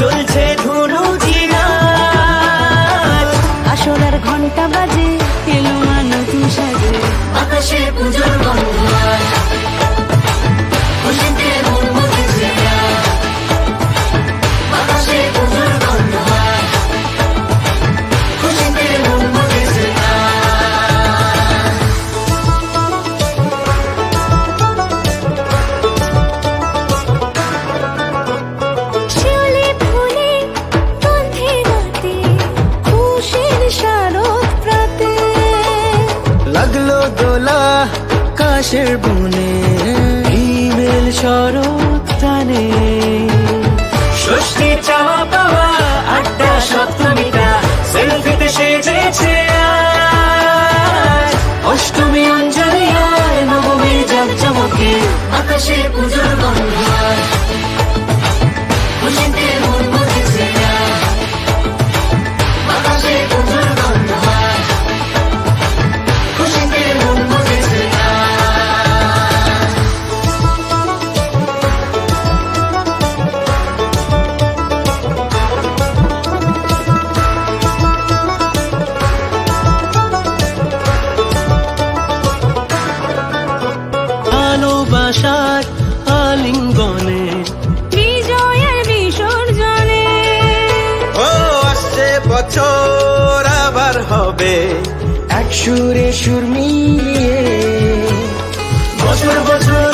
চলছে ধুনু ঝিনার আসলার ঘণ্টা বাজে এলো মানুষ সাজে আকাশে পুজোর বন্ধ আকাশের বনে, হিমেল শরৎ টানে। ষষ্ঠী চাওয়া পাওয়া আড্ডা সপ্তমীটা সেলফিতে সেজেছে অষ্টমী অঞ্জলি আর নবমী জাকজমকে আকাশে পুজোর ভালোবাসার আলিঙ্গনে। বিজয়ের বিসর্জনে। ও আসছে বছর আবার হবে। এক সুরে সুর মিলিয়ে বছর বছর